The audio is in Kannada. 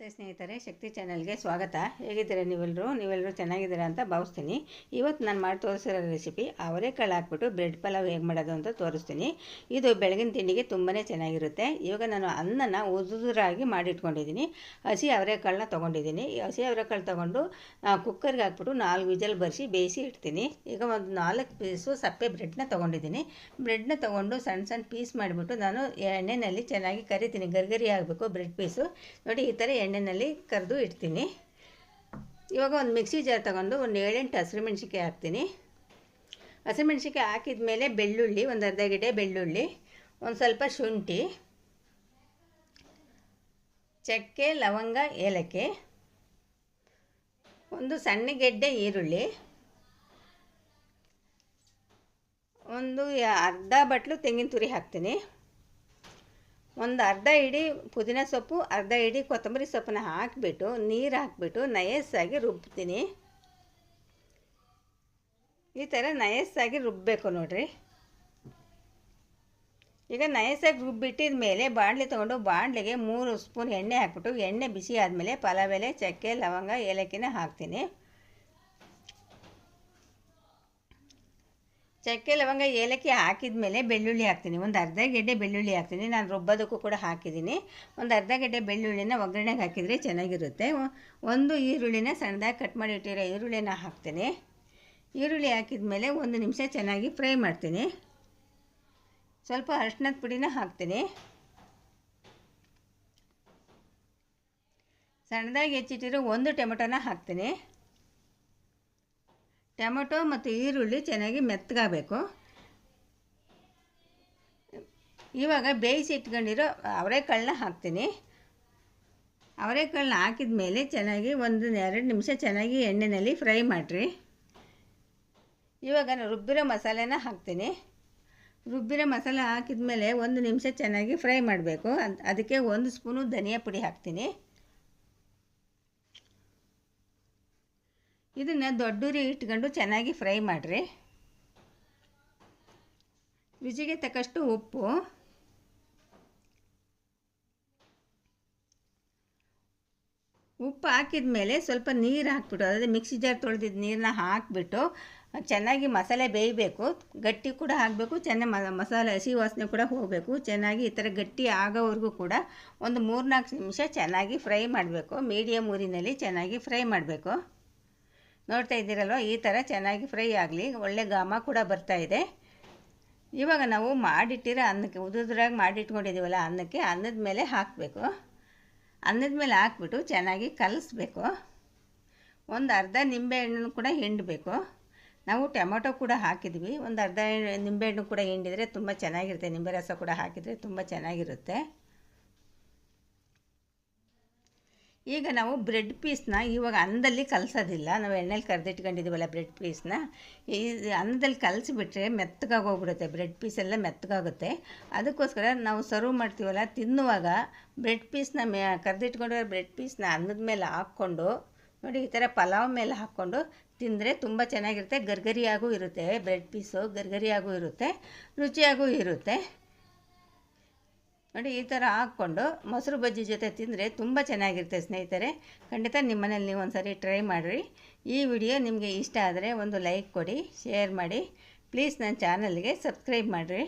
ನಮಸ್ತೆ ಸ್ನೇಹಿತರೆ, ಶಕ್ತಿ ಚಾನಲ್ಗೆ ಸ್ವಾಗತ. ಹೇಗಿದ್ದೀರಾ ನೀವೆಲ್ಲರೂ ನೀವೆಲ್ಲರೂ ಚೆನ್ನಾಗಿದ್ದೀರಾ ಅಂತ ಭಾವಿಸ್ತೀನಿ. ಇವತ್ತು ನಾನು ಮಾಡಿ ತೋರಿಸಿರೋ ರೆಸಿಪಿ ಅವರೆಕಾಳು ಹಾಕ್ಬಿಟ್ಟು ಬ್ರೆಡ್ ಪಲಾವ್ ಹೇಗೆ ಮಾಡೋದು ಅಂತ ತೋರಿಸ್ತೀನಿ. ಇದು ಬೆಳಗಿನ ತಿಂಡಿಗೆ ತುಂಬಾ ಚೆನ್ನಾಗಿರುತ್ತೆ. ಇವಾಗ ನಾನು ಅನ್ನನ ಉದುರಾಗಿ ಮಾಡಿಟ್ಕೊಂಡಿದ್ದೀನಿ. ಹಸಿ ಅವರೆಕಾಳನ್ನ ತೊಗೊಂಡಿದ್ದೀನಿ. ಹಸಿ ಅವರೆಕಾಳು ತೊಗೊಂಡು ಕುಕ್ಕರ್ಗೆ ಹಾಕ್ಬಿಟ್ಟು ನಾಲ್ಕು ವಿಜಲ್ ಬರೆಸಿ ಬೇಯಿಸಿ ಇಡ್ತೀನಿ. ಈಗ ಒಂದು ನಾಲ್ಕು ಪೀಸು ಸಪ್ಪೆ ಬ್ರೆಡ್ನ ತೊಗೊಂಡಿದ್ದೀನಿ. ಬ್ರೆಡ್ನ ತೊಗೊಂಡು ಸಣ್ಣ ಸಣ್ಣ ಪೀಸ್ ಮಾಡಿಬಿಟ್ಟು ನಾನು ಎಣ್ಣೆಯಲ್ಲಿ ಚೆನ್ನಾಗಿ ಕರಿತೀನಿ. ಗರ್ಗರಿ ಆಗಬೇಕು ಬ್ರೆಡ್ ಪೀಸು. ನೋಡಿ, ಈ ಥರ ಎಣ್ಣೆಯಲ್ಲಿ ಕರೆದು ಇಡ್ತೀನಿ. ಇವಾಗ ಒಂದು ಮಿಕ್ಸಿ ಜಾರ್ ತಗೊಂಡು ಒಂದು ಏಳೆಂಟು ಹಸಿರುಮೆಣ್ಸಿಕಾಯಿ ಹಾಕ್ತೀನಿ. ಹಸಿರುಮೆಣ್ಸಿಕಾಯಿ ಹಾಕಿದ ಮೇಲೆ ಬೆಳ್ಳುಳ್ಳಿ, ಒಂದು ಅರ್ಧ ಗಿಡ ಬೆಳ್ಳುಳ್ಳಿ, ಒಂದು ಸ್ವಲ್ಪ ಶುಂಠಿ, ಚಕ್ಕೆ, ಲವಂಗ, ಏಲಕ್ಕಿ, ಒಂದು ಸಣ್ಣ ಗೆಡ್ಡೆ ಈರುಳ್ಳಿ, ಒಂದು ಅರ್ಧ ಬಟ್ಲು ತೆಂಗಿನ ತುರಿ ಹಾಕ್ತೀನಿ. ಒಂದು ಅರ್ಧ ಇಡಿ ಪುದೀನ ಸೊಪ್ಪು, ಅರ್ಧ ಇಡಿ ಕೊತ್ತಂಬರಿ ಸೊಪ್ಪನ್ನ ಹಾಕಿಬಿಟ್ಟು, ನೀರು ಹಾಕಿಬಿಟ್ಟು ನಯಸ್ಸಾಗಿ ರುಬ್ತೀನಿ. ಈ ಥರ ನಯಸ್ಸಾಗಿ ರುಬ್ಬಬೇಕು ನೋಡಿರಿ. ಈಗ ನಯಸ್ಸಾಗಿ ರುಬ್ಬಿಟ್ಟಿದ ಮೇಲೆ ಬಾಣಲೆ ತೊಗೊಂಡು ಬಾಣಲೆಗೆ ಮೂರು ಸ್ಪೂನ್ ಎಣ್ಣೆ ಹಾಕ್ಬಿಟ್ಟು, ಎಣ್ಣೆ ಬಿಸಿ ಆದಮೇಲೆ ಪಲಾವ್ ಎಲೆ, ಚಕ್ಕೆ, ಲವಂಗ, ಏಲಕ್ಕಿನ ಹಾಕ್ತೀನಿ. ಚಕ್ಕೆ, ಲವಂಗ, ಏಲಕ್ಕಿ ಹಾಕಿದ ಮೇಲೆ ಬೆಳ್ಳುಳ್ಳಿ ಹಾಕ್ತೀನಿ. ಒಂದು ಅರ್ಧ ಗೆಡ್ಡೆ ಬೆಳ್ಳುಳ್ಳಿ ಹಾಕ್ತೀನಿ. ನಾನು ರುಬ್ಬೋದಕ್ಕೂ ಕೂಡ ಹಾಕಿದ್ದೀನಿ. ಒಂದು ಅರ್ಧ ಗೆಡ್ಡೆ ಬೆಳ್ಳುಳ್ಳಿನ ಒಗ್ಗರಣೆಗೆ ಹಾಕಿದರೆ ಚೆನ್ನಾಗಿರುತ್ತೆ. ಒಂದು ಈರುಳ್ಳಿನ ಸಣ್ಣದಾಗಿ ಕಟ್ ಮಾಡಿ ಇಟ್ಟಿರೋ ಈರುಳ್ಳಿನ ಹಾಕ್ತೀನಿ. ಈರುಳ್ಳಿ ಹಾಕಿದ ಮೇಲೆ ಒಂದು ನಿಮಿಷ ಚೆನ್ನಾಗಿ ಫ್ರೈ ಮಾಡ್ತೀನಿ. ಸ್ವಲ್ಪ ಅರಿಶಿನದ ಪುಡಿನ ಹಾಕ್ತೀನಿ. ಸಣ್ಣದಾಗಿ ಹೆಚ್ಚಿಟ್ಟಿರೋ ಒಂದು ಟೊಮೆಟೊನ ಹಾಕ್ತೀನಿ. ಟೊಮೆಟೊ ಮತ್ತು ಈರುಳ್ಳಿ ಚೆನ್ನಾಗಿ ಮೆತ್ತಗಾಗಬೇಕು. ಇವಾಗ ಬೇಯಿಸಿ ಇಟ್ಕೊಂಡಿರೋ ಅವರೆಕಾಳನ್ನ ಹಾಕ್ತೀನಿ. ಅವರೆಕಾಳನ್ನ ಹಾಕಿದ ಮೇಲೆ ಚೆನ್ನಾಗಿ ಒಂದು ಎರಡು ನಿಮಿಷ ಚೆನ್ನಾಗಿ ಎಣ್ಣೆಯಲ್ಲಿ ಫ್ರೈ ಮಾಡಿರಿ. ಇವಾಗ ನಾನು ರುಬ್ಬಿರೋ ಮಸಾಲೆನ ಹಾಕ್ತೀನಿ. ರುಬ್ಬಿರೋ ಮಸಾಲೆ ಹಾಕಿದ ಮೇಲೆ ಒಂದು ನಿಮಿಷ ಚೆನ್ನಾಗಿ ಫ್ರೈ ಮಾಡಬೇಕು. ಅದಕ್ಕೆ ಒಂದು ಸ್ಪೂನು ಧನಿಯಾ ಪುಡಿ ಹಾಕ್ತೀನಿ. ಇದನ್ನು ದೊಡ್ಡೂರಿ ಇಟ್ಕೊಂಡು ಚೆನ್ನಾಗಿ ಫ್ರೈ ಮಾಡಿರಿ. ರುಚಿಗೆ ತಕ್ಕಷ್ಟು ಉಪ್ಪು. ಉಪ್ಪು ಹಾಕಿದ ಮೇಲೆ ಸ್ವಲ್ಪ ನೀರು ಹಾಕ್ಬಿಟ್ಟು, ಅದಾದರೆ ಮಿಕ್ಸಿ ಜಾರ್ ತೊಳೆದಿದ್ದ ನೀರನ್ನ ಹಾಕಿಬಿಟ್ಟು, ಚೆನ್ನಾಗಿ ಮಸಾಲೆ ಬೇಯಬೇಕು. ಗಟ್ಟಿ ಕೂಡ ಹಾಕಬೇಕು ಚೆನ್ನಾಗಿ ಮಸಾಲೆ ಹಸಿ ವಾಸನೆ ಕೂಡ ಹೋಗಬೇಕು. ಚೆನ್ನಾಗಿ ಈ ಥರ ಗಟ್ಟಿ ಆಗೋವರೆಗೂ ಕೂಡ ಒಂದು ಮೂರ್ನಾಲ್ಕು ನಿಮಿಷ ಚೆನ್ನಾಗಿ ಫ್ರೈ ಮಾಡಬೇಕು. ಮೀಡಿಯಮ್ ಊರಿನಲ್ಲಿ ಚೆನ್ನಾಗಿ ಫ್ರೈ ಮಾಡಬೇಕು. ನೋಡ್ತಾ ಇದ್ದೀರಲ್ವ? ಈ ಥರ ಚೆನ್ನಾಗಿ ಫ್ರೈ ಆಗಲಿ, ಒಳ್ಳೆ ಘಮ ಕೂಡ ಬರ್ತಾ ಇದೆ. ಇವಾಗ ನಾವು ಮಾಡಿಟ್ಟಿರೋ ಅನ್ನಕ್ಕೆ, ಉದುದ್ರಾಗಿ ಮಾಡಿಟ್ಕೊಂಡಿದ್ದೀವಲ್ಲ ಅನ್ನಕ್ಕೆ, ಅನ್ನದ ಮೇಲೆ ಹಾಕಬೇಕು. ಅನ್ನದ ಮೇಲೆ ಹಾಕ್ಬಿಟ್ಟು ಚೆನ್ನಾಗಿ ಕಲಿಸ್ಬೇಕು. ಒಂದು ಅರ್ಧ ನಿಂಬೆಹಣ್ಣು ಕೂಡ ಹಿಂಡಬೇಕು. ನಾವು ಟೊಮೊಟೊ ಕೂಡ ಹಾಕಿದ್ವಿ. ಒಂದು ಅರ್ಧ ನಿಂಬೆಹಣ್ಣು ಕೂಡ ಹಿಂಡಿದರೆ ತುಂಬ ಚೆನ್ನಾಗಿರುತ್ತೆ. ನಿಂಬೆ ರಸ ಕೂಡ ಹಾಕಿದರೆ ತುಂಬ ಚೆನ್ನಾಗಿರುತ್ತೆ. ಈಗ ನಾವು ಬ್ರೆಡ್ ಪೀಸ್ನ ಇವಾಗ ಅನ್ನದಲ್ಲಿ ಕಲಸೋದಿಲ್ಲ. ನಾವು ಎಣ್ಣೆಲಿ ಕರೆದಿಟ್ಕೊಂಡಿದ್ದೀವಲ್ಲ ಬ್ರೆಡ್ ಪೀಸ್ನ ಈ ಅನ್ನದಲ್ಲಿ ಕಲಸಿಬಿಟ್ರೆ ಮೆತ್ತಗಾಗಿ ಹೋಗ್ಬಿಡುತ್ತೆ ಬ್ರೆಡ್ ಪೀಸ್ ಎಲ್ಲ ಮೆತ್ತಗಾಗುತ್ತೆ. ಅದಕ್ಕೋಸ್ಕರ ನಾವು ಸರ್ವ್ ಮಾಡ್ತೀವಲ್ಲ, ತಿನ್ನುವಾಗ ಬ್ರೆಡ್ ಪೀಸ್ನ ಮೆ, ಕರೆದಿಟ್ಕೊಂಡಿರೋ ಬ್ರೆಡ್ ಪೀಸ್ನ ಅನ್ನದ ಮೇಲೆ ಹಾಕ್ಕೊಂಡು, ನೋಡಿ ಈ ಥರ ಪಲಾವ್ ಮೇಲೆ ಹಾಕ್ಕೊಂಡು ತಿಂದರೆ ತುಂಬ ಚೆನ್ನಾಗಿರುತ್ತೆ. ಗರ್ಗರಿಯಾಗೂ ಇರುತ್ತೆ. ಬ್ರೆಡ್ ಪೀಸು ಗರ್ಗರಿಯಾಗೂ ಇರುತ್ತೆ. ರುಚಿಯಾಗೂ ಇರುತ್ತೆ. ನೋಡಿ, ಈ ಥರ ಹಾಕ್ಕೊಂಡು ಮೊಸರು ಬಜ್ಜಿ ಜೊತೆ ತಿಂದರೆ ತುಂಬ ಚೆನ್ನಾಗಿರುತ್ತೆ ಸ್ನೇಹಿತರೆ. ಖಂಡಿತ ನಿಮ್ಮ ಮನೇಲಿ ನೀವು ಒಂದ್ಸರಿ ಟ್ರೈ ಮಾಡಿರಿ. ಈ ವಿಡಿಯೋ ನಿಮಗೆ ಇಷ್ಟ ಆದರೆ ಒಂದು ಲೈಕ್ ಕೊಡಿ ಶೇರ್ ಮಾಡಿ. ಪ್ಲೀಸ್ ನನ್ನ ಚಾನಲ್ಗೆ ಸಬ್ಸ್ಕ್ರೈಬ್ ಮಾಡಿರಿ.